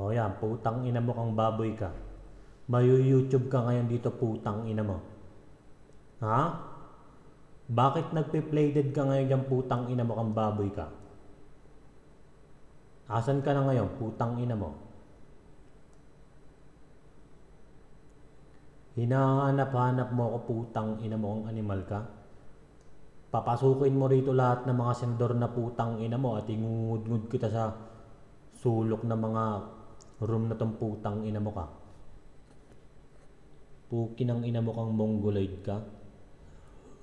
O yan, putang ina mo kang baboy ka. Mayu-YouTube ka ngayon dito, putang ina mo. Ha? Bakit nagpe-plated ka ngayon dyan, putang ina mo kang baboy ka? Asan ka na ngayon, putang ina mo? Hinahanap-hanap mo ako, putang ina mo ang animal ka? Papasukin mo rito lahat ng mga sendor na putang ina mo at ingungud-ngud kita sa sulok ng mga room na tong putang ina mo ka. Puki ng ina mo kang mongoloid ka.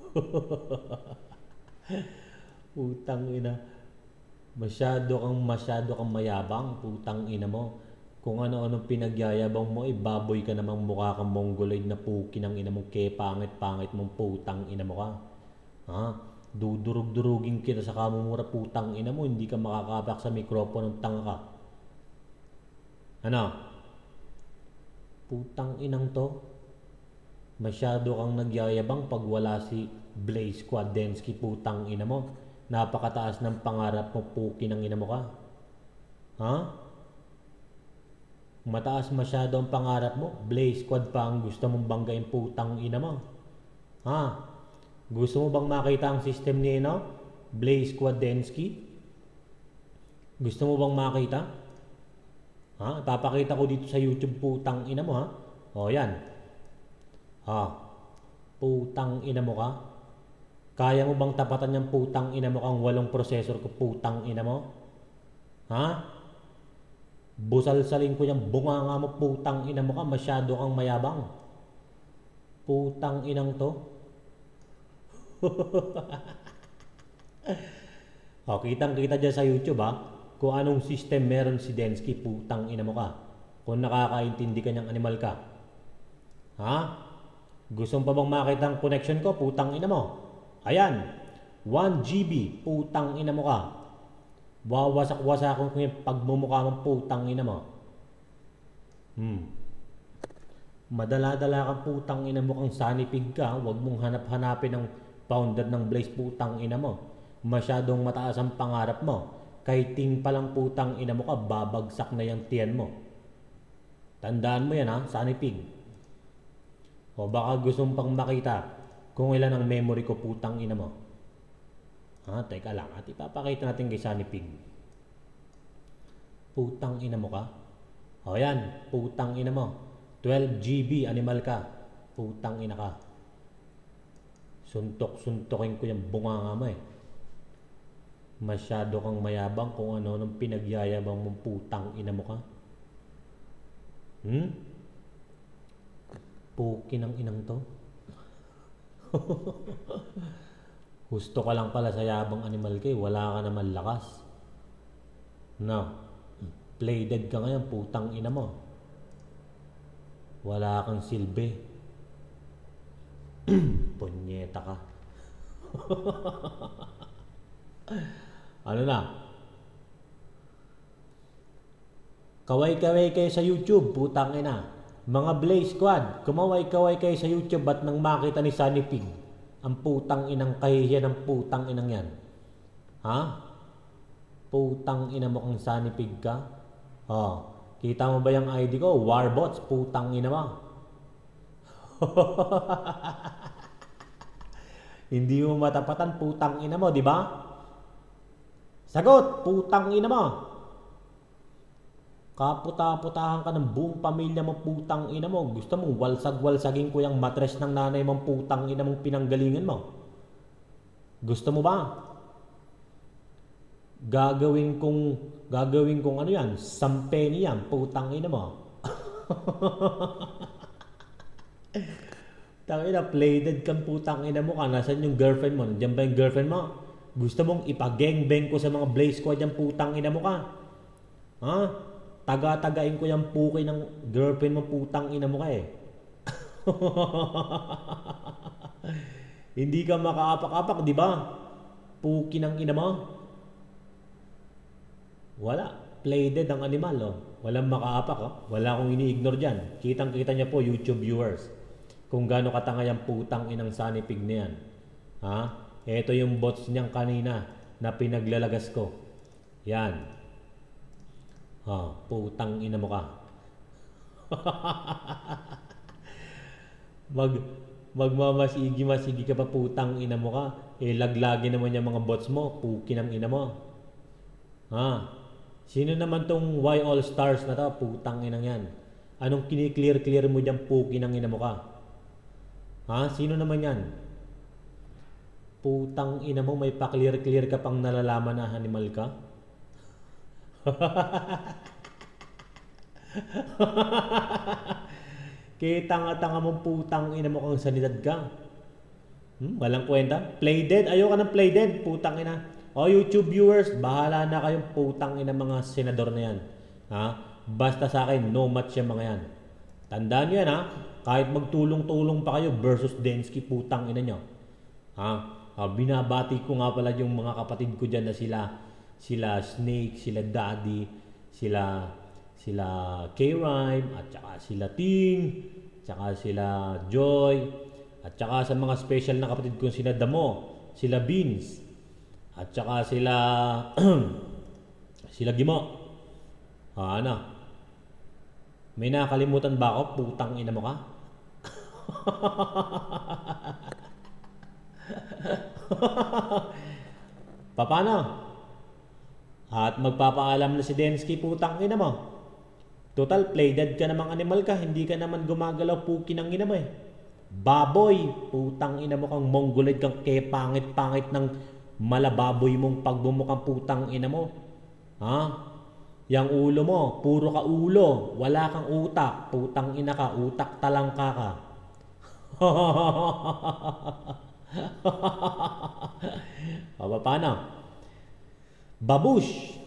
putang ina. Masyado kang masyado kang mayabang, putang ina mo. Kung ano-ano pinagyayabang mo, ibaboy ka namang mukha kang mongoloid na puki ng ina mo, ke pangit-pangit mong putang ina mo ka. Ha? Dudurug-durugin kita sa kamumura putang ina mo, hindi ka makakapak sa mikropono ng tanga ka. Ano? Putang inang to. Masyado kang nagyayabang pag wala si Blaze Kwadensky putang ina mo. Napakataas ng pangarap mo puki ng ina mo ka. Ha? Mataas masyado ang pangarap mo. Blaze Squad pa ang gusto mong banggain putang ina mo. Ha? Gusto mo bang makita ang system ni no? Blaze Kwadensky? Gusto mo bang makita? Ha? Papakita ko dito sa YouTube putang ina mo ha. O yan. Ha? Putang ina mo ka? Kaya mo bang tapatan yung putang ina mo kang walong processor ko putang ina mo? Ha? Busalsalin ko yung bunganga mo putang ina mo ka masyado kang mayabang. Putang inang to. o, kitang kita dyan sa YouTube ha. Kung anong system meron si Densky, putang ina mo ka. Kung nakakaintindi ka niyang animal ka. Ha? Gusto mo pa bang makita ang connection ko? Putang ina mo. Ayan. 1 GB. Putang ina mo ka. Wawasak-wasakon ko yung pagmumukha mong putang ina mo. Hmm. Madala-dala kang putang ina mo kang sanipig ka. Huwag mong hanap-hanapin ang founder ng Blaze putang ina mo. Masyadong mataas ang pangarap mo. Kahit ting palang putang ina mo ka, babagsak na yung tiyan mo. Tandaan mo yan ha, sanipig. O baka gusto mong pang makita kung ilan ang memory ko putang ina mo. Ha, teka lang. At ipapakita natin kay sanipig. Putang ina mo ka? O yan, putang ina mo. 12 GB animal ka. Putang ina ka. Suntok-suntokin ko yung bunganga mo eh. Masyado kang mayabang kung ano nung pinagyayabang mong putang ina mo ka. Hmm? Puki ng inang to. Gusto ka lang pala sa yabang animal kay, wala ka naman lakas. No. Play dead ka ngayon, putang ina mo. Wala kang silbi. Punyeta ka. ano na? Kaway-kaway kayo sa YouTube, putang ina. Mga Blaze Squad, kumaway-kaway kayo sa YouTube at nang makita ni Sunny Pig, ang putang inang kahihiyan ng putang inang yan. Ha? Putang ina mo kang Sunny Pig ka? Oh, kita mo ba yung ID ko? Warbots, putang ina mo. Hindi mo matapatan, putang ina mo, di ba? Sagot, putang ina mo. Kaputa-putahan ka ng buong pamilya mo, putang ina mo. Gusto mong walsag-walsagin ko yung matres ng nanay mong putang ina mong pinanggalingan mo. Gusto mo ba? Gagawin kong, gagawin kong ano yan, sampeni yan, putang ina mo. Tangina, plated kang putang ina mo ka. Nasaan yung girlfriend mo? Nandiyan ba yung girlfriend mo? Gusto mong ipag-gangbang ko sa mga blaze squad yung putang ina mo ka? Ha? Taga-tagain ko yung puki ng girlfriend mo putang ina mo ka eh. Hindi ka makaapak-apak, di ba? Puki ng ina mo. Wala. Play dead ang animal, oh. Walang makaapak, oh. Wala akong ini-ignore dyan. Kitang-kita niya po, YouTube viewers. Kung gaano katanga yung putang inang sunny pig na yan. Ha? Ito yung bots niyang kanina na pinaglalagas ko. Yan. Ah, putang ina mo ka. Mag magmamasigi-masigi ka pa putang ina mo ka. Eh laglagi naman yung mga bots mo, puki ng ina mo. Ha? Sino naman tong Y All Stars na to? Putang ina yan. Anong kiniklear-clear mo diyan puki ng ina mo ka? Ha? Sino naman yan? Putang ina mo, may pa-clear-clear ka pang nalalaman na animal ka? Kaya tanga-tanga mong putang ina mo kang sanidad ka. Hmm, walang kwenta. Play dead. Ayoko ng play dead. Putang ina. O YouTube viewers, bahala na kayong putang ina mga senador na yan. Ha? Basta sa akin, no match yung mga yan. Tandaan nyo yan ha. Kahit magtulong-tulong pa kayo versus Densky, putang ina nyo. Ha? Ah, binabati ko nga pala yung mga kapatid ko dyan na sila sila Snake, sila Daddy, sila sila K-Rhyme, at saka sila Ting, saka sila Joy, at saka sa mga special na kapatid ko sila Damo, sila Beans, at saka sila sila Gimo. Ah, ano? May nakalimutan ba ako? Putang ina mo ka? Paano? At magpapaalam na si Densky, putang ina mo. Total, play dead ka namang animal ka, hindi ka naman gumagalaw puki ng ina mo eh. Baboy, putang ina mo kang mongoloid kang kaya pangit-pangit ng malababoy mong pagbumukang putang ina mo. Ha? Yang ulo mo, puro ka ulo, wala kang utak, putang ina ka, utak talang ka ka. o, paano? Babush,